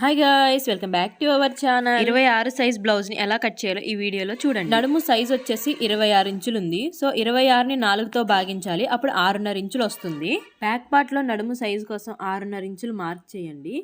Hi guys welcome back to our channel ఇరవై ఆరు size బ్లౌజ్ని ఎలా కట్ చేయాలో ఈ వీడియోలో చూడండి. నడుము సైజ్ వచ్చేసి ఇరవై ఆరు ఇంచులు ఉంది. సో ఇరవై ఆరుని నాలుగుతో భాగించాలి. అప్పుడు ఆరున్నర ఇంచులు వస్తుంది. బ్యాక్ పార్ట్లో నడుము సైజ్ కోసం ఆరున్నర ఇంచులు మార్క్ చేయండి.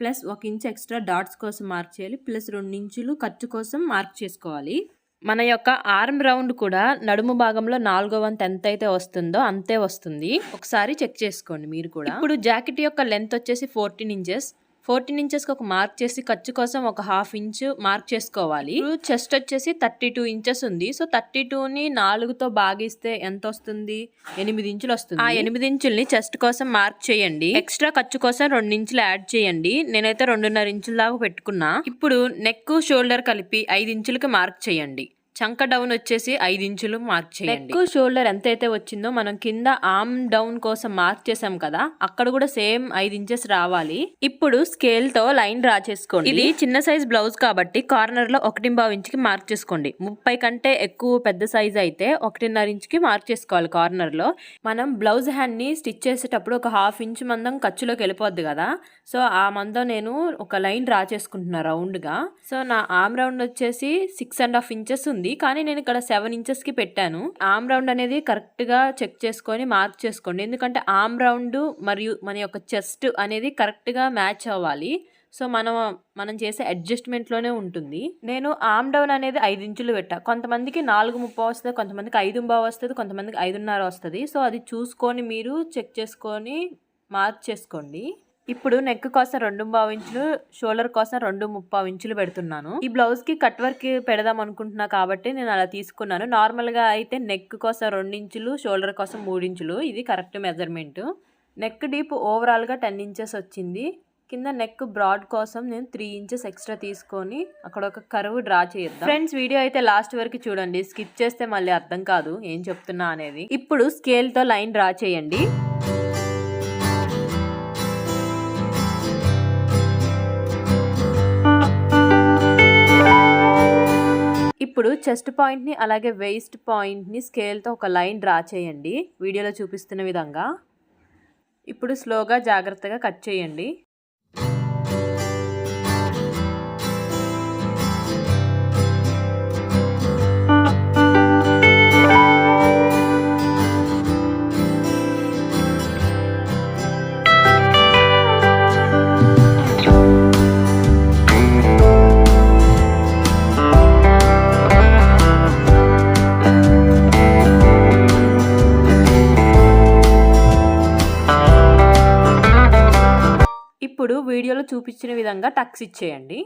ప్లస్ ఒక ఇంచ్ ఎక్స్ట్రా డాట్స్ కోసం మార్క్ చేయాలి. ప్లస్ రెండు ఇంచులు ఖర్చు కోసం మార్క్ చేసుకోవాలి. మన యొక్క ఆర్మ్ రౌండ్ కూడా నడుము భాగంలో నాలుగో వంతు ఎంత అయితే వస్తుందో అంతే వస్తుంది. ఒకసారి చెక్ చేసుకోండి మీరు కూడా. ఇప్పుడు జాకెట్ యొక్క లెంత్ వచ్చేసి ఫోర్టీన్ ఇంచెస్ ఫోర్టీన్ ఇంచెస్కి ఒక మార్క్ చేసి ఖర్చు కోసం ఒక హాఫ్ ఇంచ్ మార్క్ చేసుకోవాలి. ఇప్పుడు చెస్ట్ వచ్చేసి థర్టీ టూ ఇంచెస్ ఉంది. సో థర్టీ టూని నాలుగుతో భాగిస్తే ఎంత వస్తుంది? ఎనిమిది ఇంచులు వస్తుంది. ఆ ఎనిమిది ఇంచుల్ని చెస్ట్ కోసం మార్క్ చేయండి. ఎక్స్ట్రా ఖర్చు కోసం రెండు ఇంచులు యాడ్ చేయండి. నేనైతే రెండున్నర ఇంచుల దాకా పెట్టుకున్నా. ఇప్పుడు నెక్ షోల్డర్ కలిపి ఐదు ఇంచులకి మార్క్ చేయండి. చంక డౌన్ వచ్చేసి ఐదు ఇంచులు మార్క్ చేయండి. నెక్ షోల్డర్ ఎంత అయితే వచ్చిందో మనం కింద ఆర్మ్ డౌన్ కోసం మార్క్ చేసాం కదా అక్కడ కూడా సేమ్ ఐదు ఇంచెస్ రావాలి. ఇప్పుడు స్కేల్తో లైన్ డ్రా చేసుకోండి. ఇది చిన్న సైజ్ బ్లౌజ్ కాబట్టి కార్నర్లో ఒకటి ఇంచుకి మార్క్ చేసుకోండి. ముప్పై కంటే ఎక్కువ పెద్ద సైజ్ అయితే ఒకటిన్నర ఇంచుకి మార్క్ చేసుకోవాలి కార్నర్లో. మనం బ్లౌజ్ హ్యాండ్ని స్టిచ్ చేసేటప్పుడు ఒక హాఫ్ ఇంచ్ మందం ఖర్చులోకి వెళ్ళిపోద్ది కదా. సో ఆ మందం నేను ఒక లైన్ డ్రా చేసుకుంటున్నా రౌండ్గా సో నా ఆర్మ్ రౌండ్ వచ్చేసి సిక్స్ అండ్ హాఫ్ ఇంచెస్ ఉంది. కానీ నేను ఇక్కడ సెవెన్ ఇంచెస్కి పెట్టాను. ఆమ్ రౌండ్ అనేది కరెక్ట్గా చెక్ చేసుకొని మార్క్ చేసుకోండి. ఎందుకంటే ఆమ్ రౌండ్ మరియు మన యొక్క చెస్ట్ అనేది కరెక్ట్గా మ్యాచ్ అవ్వాలి. సో మనం మనం చేసే అడ్జస్ట్మెంట్లోనే ఉంటుంది. నేను ఆమ్ డౌన్ అనేది ఐదు ఇంచులు పెట్టా. కొంతమందికి నాలుగు ముప్పై వస్తుంది కొంతమందికి ఐదు ముప్ప వస్తుంది కొంతమందికి ఐదున్నర వస్తుంది. సో అది చూసుకొని మీరు చెక్ చేసుకొని మార్క్ చేసుకోండి. ఇప్పుడు నెక్ కోసం రెండు పావు ఇంచులు షోల్డర్ కోసం రెండు ముప్పావు ఇంచులు పెడుతున్నాను. ఈ బ్లౌజ్కి కట్ వర్క్ పెడదాం అనుకుంటున్నా కాబట్టి నేను అలా తీసుకున్నాను. నార్మల్గా అయితే నెక్ కోసం రెండు ఇంచులు షోల్డర్ కోసం మూడు ఇంచులు. ఇది కరెక్ట్ మెజర్మెంట్ నెక్ డీప్ ఓవరాల్గా టెన్ ఇంచెస్ వచ్చింది. కింద నెక్ బ్రాడ్ కోసం నేను త్రీ ఇంచెస్ ఎక్స్ట్రా తీసుకొని అక్కడ ఒక కరువు డ్రా చేద్దాం. ఫ్రెండ్స్ వీడియో అయితే లాస్ట్ వరకు చూడండి. స్కిప్ చేస్తే మళ్ళీ అర్థం కాదు. ఏం చెప్తున్నా అనేది. ఇప్పుడు స్కేల్తో లైన్ డ్రా చేయండి. ఇప్పుడు చెస్ట్ పాయింట్ని అలాగే వెయిస్ట్ పాయింట్ని స్కేల్తో ఒక లైన్ డ్రా చేయండి. వీడియోలో చూపిస్తున్న విధంగా. ఇప్పుడు స్లోగా జాగ్రత్తగా కట్ చేయండి. ఇప్పుడు వీడియోలో చూపించిన విధంగా టక్స్ ఇచ్చేయండి.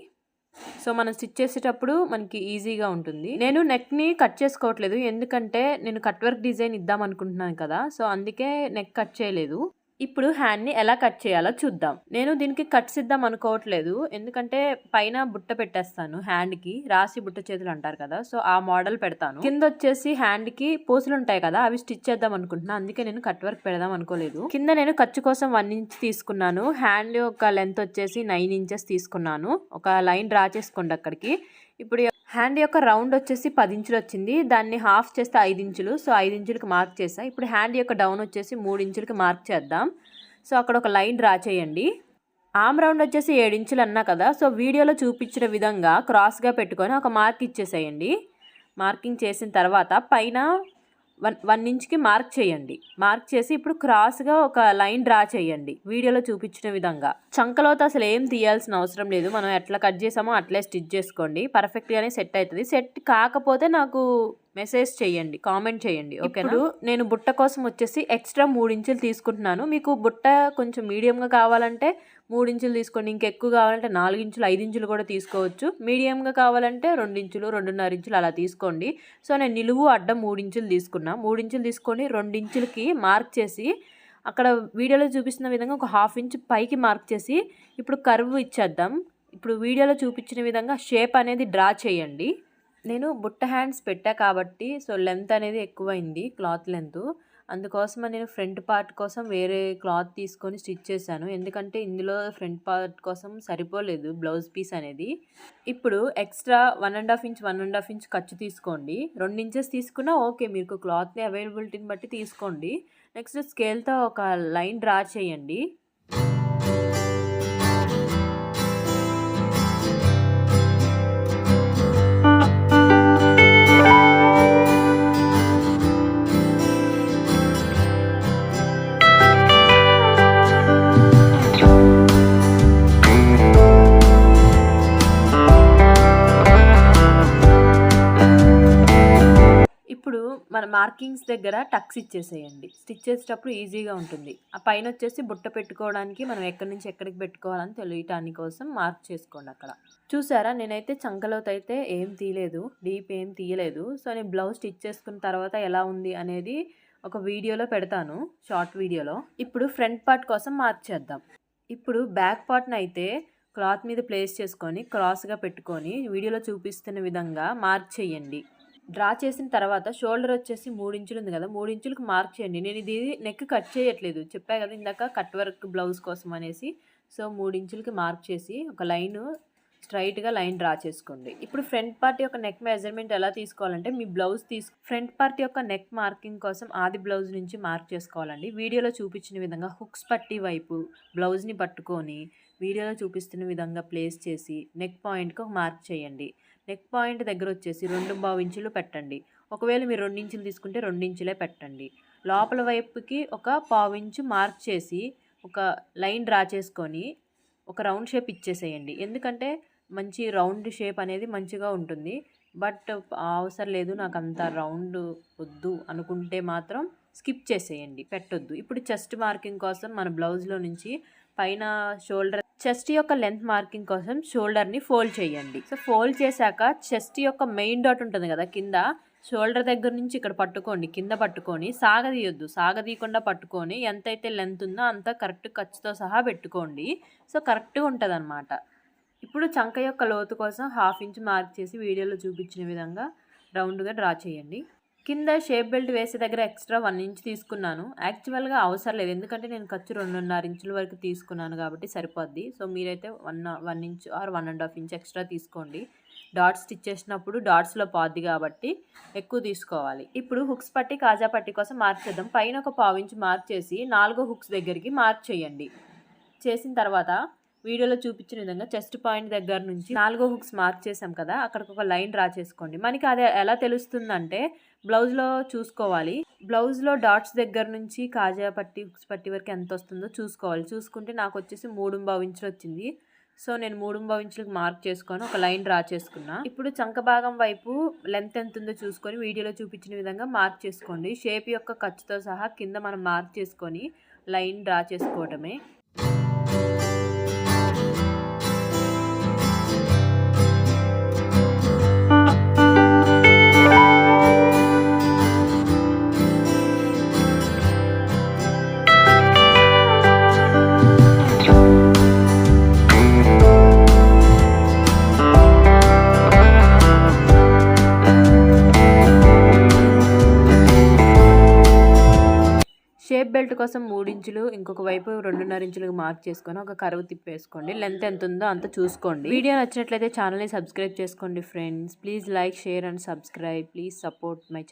సో మనం స్టిచ్ చేసేటప్పుడు మనకి ఈజీగా ఉంటుంది. నేను నెక్ని కట్ చేసుకోవట్లేదు. ఎందుకంటే నేను కట్ వర్క్ డిజైన్ ఇద్దాం అనుకుంటున్నాను కదా. సో అందుకే నెక్ కట్ చేయలేదు. ఇప్పుడు హ్యాండ్ని ఎలా కట్ చేయాలో చూద్దాం. నేను దీనికి కట్స్ ఇద్దాం అనుకోవట్లేదు. ఎందుకంటే పైన బుట్ట పెట్టేస్తాను హ్యాండ్కి రాసి బుట్ట చేతులు అంటారు కదా. సో ఆ మోడల్ పెడతాను. కింద వచ్చేసి హ్యాండ్కి పూసలు ఉంటాయి కదా. అవి స్టిచ్ చేద్దాం అనుకుంటున్నా. అందుకే నేను కట్ వర్క్ పెడదాం అనుకోలేదు. కింద నేను ఖర్చు కోసం వన్ ఇంచ్ తీసుకున్నాను. హ్యాండ్ యొక్క లెంత్ వచ్చేసి నైన్ ఇంచెస్ తీసుకున్నాను. ఒక లైన్ డ్రా చేసుకోండి అక్కడికి. ఇప్పుడు హ్యాండ్ యొక్క రౌండ్ వచ్చేసి పది ఇంచులు వచ్చింది. దాన్ని హాఫ్ చేస్తే ఐదు ఇంచులు. సో ఐదు ఇంచులకి మార్క్ చేసా ఇప్పుడు హ్యాండ్ యొక్క డౌన్ వచ్చేసి మూడు ఇంచులకి మార్క్ చేద్దాం. సో అక్కడ ఒక లైన్ డ్రా చేయండి. ఆమ్ రౌండ్ వచ్చేసి ఏడు ఇంచులు అన్నా కదా. సో వీడియోలో చూపించిన విధంగా క్రాస్గా పెట్టుకొని ఒక మార్క్ ఇచ్చేసేయండి. మార్కింగ్ చేసిన తర్వాత పైన వన్ వన్ ఇంచ్కి మార్క్ చేయండి. మార్క్ చేసి ఇప్పుడు క్రాస్గా ఒక లైన్ డ్రా చేయండి. వీడియోలో చూపించిన విధంగా. చంకలోతో అసలు ఏం తీయాల్సిన అవసరం లేదు. మనం ఎట్లా కట్ చేసామో అట్లే స్టిచ్ చేసుకోండి. పర్ఫెక్ట్గానే సెట్ అవుతుంది సెట్ కాకపోతే నాకు మెసేజ్ చేయండి. కామెంట్ చేయండి. ఓకేనా? నేను బుట్ట కోసం వచ్చేసి ఎక్స్ట్రా మూడు ఇంచులు తీసుకుంటున్నాను. మీకు బుట్ట కొంచెం మీడియంగా కావాలంటే ఇంచులు తీసుకోండి. ఇంకెక్కువ కావాలంటే నాలుగు ఇంచులు ఐదు ఇంచులు కూడా తీసుకోవచ్చు. మీడియంగా కావాలంటే రెండు ఇంచులు రెండున్నర ఇంచులు అలా తీసుకోండి. సో నేను నిలువు అడ్డం మూడించులు తీసుకున్నా. ఇంచులు తీసుకొని రెండించులకి మార్క్ చేసి అక్కడ వీడియోలో చూపిస్తున్న విధంగా ఒక హాఫ్ ఇంచ్ పైకి మార్క్ చేసి ఇప్పుడు కర్వ్ ఇచ్చేద్దాం. ఇప్పుడు వీడియోలో చూపించిన విధంగా షేప్ అనేది డ్రా చేయండి. నేను బుట్ట హ్యాండ్స్ పెట్టా కాబట్టి సో లెంత్ అనేది ఎక్కువైంది క్లాత్ లెంత్. అందుకోసం నేను ఫ్రంట్ పార్ట్ కోసం వేరే క్లాత్ తీసుకొని స్టిచ్ చేశాను. ఎందుకంటే ఇందులో ఫ్రంట్ పార్ట్ కోసం సరిపోలేదు బ్లౌజ్ పీస్ అనేది. ఇప్పుడు extra one and half inch one and half inch ఖర్చు తీసుకోండి. రెండు ఇంచెస్ తీసుకున్నా ఓకే మీకు క్లాత్ని అవైలబిలిటీని బట్టి తీసుకోండి. నెక్స్ట్ స్కేల్తో ఒక లైన్ డ్రా చేయండి. మార్కింగ్స్ దగ్గర టక్స్ ఇచ్చేసేయండి. స్టిచ్ చేసేటప్పుడు ఈజీగా ఉంటుంది. ఆ పైన వచ్చేసి బుట్ట పెట్టుకోవడానికి మనం ఎక్కడి నుంచి ఎక్కడికి పెట్టుకోవాలని తెలియటాని కోసం మార్క్ చేసుకోండి అక్కడ. చూసారా? నేనైతే చంకలోతో అయితే ఏం తీయలేదు. డీప్ ఏం తీయలేదు. సో నేను బ్లౌజ్ స్టిచ్ చేసుకున్న తర్వాత ఎలా ఉంది అనేది ఒక వీడియోలో పెడతాను. షార్ట్ వీడియోలో. ఇప్పుడు ఫ్రంట్ పార్ట్ కోసం మార్క్ చేద్దాం. ఇప్పుడు బ్యాక్ పార్ట్ని అయితే క్లాత్ మీద ప్లేస్ చేసుకొని క్రాస్గా పెట్టుకొని వీడియోలో చూపిస్తున్న విధంగా మార్క్ చేయండి. డ్రా చేసిన తర్వాత షోల్డర్ వచ్చేసి మూడు ఇంచులు ఉంది కదా మూడించులకు మార్క్ చేయండి. నేను ఇది నెక్ కట్ చేయట్లేదు. చెప్పా కదా ఇందాక కట్ వర్క్ బ్లౌజ్ కోసం అనేసి. సో మూడు ఇంచులకి మార్క్ చేసి ఒక లైన్ స్ట్రైట్గా లైన్ డ్రా చేసుకోండి. ఇప్పుడు ఫ్రంట్ పార్ట్ యొక్క నెక్ మెజర్మెంట్ ఎలా తీసుకోవాలంటే మీ బ్లౌజ్ తీసు ఫ్రంట్ పార్ట్ యొక్క నెక్ మార్కింగ్ కోసం ఆది బ్లౌజ్ నుంచి మార్క్ చేసుకోవాలండి. వీడియోలో చూపించిన విధంగా హుక్స్ పట్టి వైపు బ్లౌజ్ని పట్టుకొని వీడియోలో చూపిస్తున్న విధంగా ప్లేస్ చేసి నెక్ పాయింట్కి ఒక మార్క్ చేయండి. నెక్ పాయింట్ దగ్గర వచ్చేసి రెండు బావు ఇంచులు పెట్టండి. ఒకవేళ మీరు రెండు ఇంచులు తీసుకుంటే రెండు ఇంచులే పెట్టండి. లోపల వైపుకి ఒక పావు ఇంచు మార్క్ చేసి ఒక లైన్ డ్రా చేసుకొని ఒక రౌండ్ షేప్ ఇచ్చేసేయండి. ఎందుకంటే మంచి రౌండ్ షేప్ అనేది మంచిగా ఉంటుంది. బట్ అవసరం లేదు నాకు అంత రౌండ్ వద్దు అనుకుంటే మాత్రం స్కిప్ చేసేయండి పెట్టొద్దు. ఇప్పుడు చెస్ట్ మార్కింగ్ కోసం మన బ్లౌజ్లో నుంచి పైన షోల్డర్ చెస్ట్ యొక్క లెంత్ మార్కింగ్ కోసం షోల్డర్ని ఫోల్డ్ చేయండి. సో ఫోల్డ్ చేశాక చెస్ట్ యొక్క మెయిన్ డాట్ ఉంటుంది కదా కింద షోల్డర్ దగ్గర నుంచి ఇక్కడ పట్టుకోండి కింద పట్టుకొని సాగదీయొద్దు. సాగదీయకుండా పట్టుకొని ఎంతైతే లెంత్ ఉందో అంత కరెక్ట్ ఖర్చుతో సహా పెట్టుకోండి. సో కరెక్ట్గా ఉంటుంది అనమాట ఇప్పుడు చంక యొక్క లోతు కోసం హాఫ్ ఇంచ్ మార్క్ చేసి వీడియోలో చూపించిన విధంగా రౌండ్గా డ్రా చేయండి. కింద షేప్ బెల్ట్ వేసే దగ్గర ఎక్స్ట్రా వన్ ఇంచ్ తీసుకున్నాను. యాక్చువల్గా అవసరం లేదు. ఎందుకంటే నేను ఖర్చు రెండున్నర ఇంచుల వరకు తీసుకున్నాను కాబట్టి సరిపోద్ది. సో మీరైతే one one inch or one and half inch extra తీసుకోండి. డాట్స్ స్టిచ్ చేసినప్పుడు డాట్స్లో పోద్ది కాబట్టి ఎక్కువ తీసుకోవాలి. ఇప్పుడు హుక్స్ పట్టి కాజా పట్టి కోసం మార్క్ చేద్దాం. పైన ఒక పావు ఇంచ్ మార్క్ చేసి నాలుగో హుక్స్ దగ్గరికి మార్క్ చేయండి. చేసిన తర్వాత వీడియోలో చూపించిన విధంగా చెస్ట్ పాయింట్ దగ్గర నుంచి నాలుగో హుక్స్ మార్క్ చేసాం కదా అక్కడికి ఒక లైన్ డ్రా చేసుకోండి. మనకి అది ఎలా తెలుస్తుందంటే బ్లౌజ్లో చూసుకోవాలి. బ్లౌజ్లో డాట్స్ దగ్గర నుంచి కాజా పట్టి హుక్స్ పట్టి వరకు ఎంత వస్తుందో చూసుకోవాలి. చూసుకుంటే నాకు వచ్చేసి మూడు బావు ఇంచులు వచ్చింది. సో నేను మూడు బావు ఇంచులకు మార్క్ చేసుకొని ఒక లైన్ డ్రా చేసుకున్నా. ఇప్పుడు చంక భాగం వైపు లెంత్ ఎంత ఉందో చూసుకొని వీడియోలో చూపించిన విధంగా మార్క్ చేసుకోండి. షేప్ యొక్క ఖర్చుతో సహా కింద మనం మార్క్ చేసుకొని లైన్ డ్రా చేసుకోవడమే బెల్ట్ కోసం మూడు ఇంచులు ఇంకొక వైపు రెండున్నర ఇంచులకు మార్క్ చేసుకొని ఒక కరువు తిప్పేసుకోండి. లెంత్ ఎంత ఉందో అంత చూసుకోండి. వీడియో నచ్చినట్లయితే ఛానల్ని సబ్స్క్రైబ్ చేసుకోండి friends. Please like share and subscribe. Please support my